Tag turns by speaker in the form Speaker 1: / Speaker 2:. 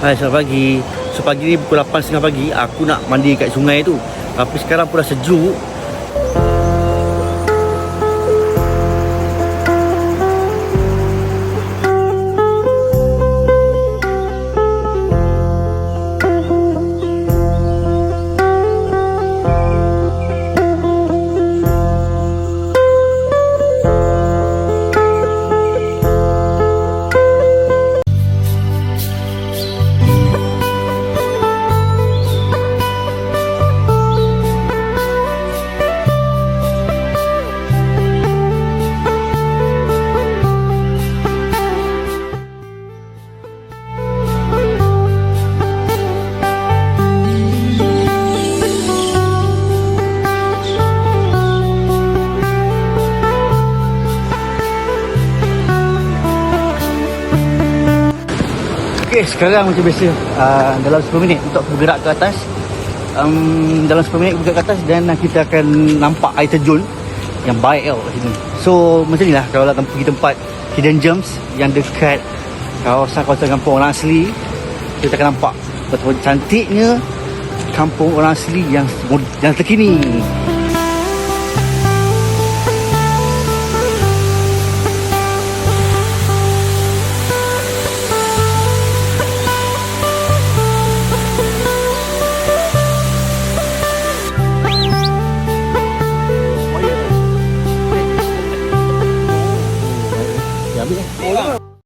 Speaker 1: Hai, selamat pagi. So pagi ni pukul 8.30 pagi aku nak mandi kat sungai tu. Tapi sekarang pun dah sejuk. Okey, sekarang macam biasa uh, dalam 10 minit untuk bergerak ke atas. Um, dalam 10 minit bergerak ke atas dan uh, kita akan nampak air terjun yang baik tau kat sini. So macam ni lah kalau nak pergi tempat hidden gems yang dekat kawasan-kawasan kampung orang asli kita akan nampak betapa cantiknya kampung orang asli yang yang terkini.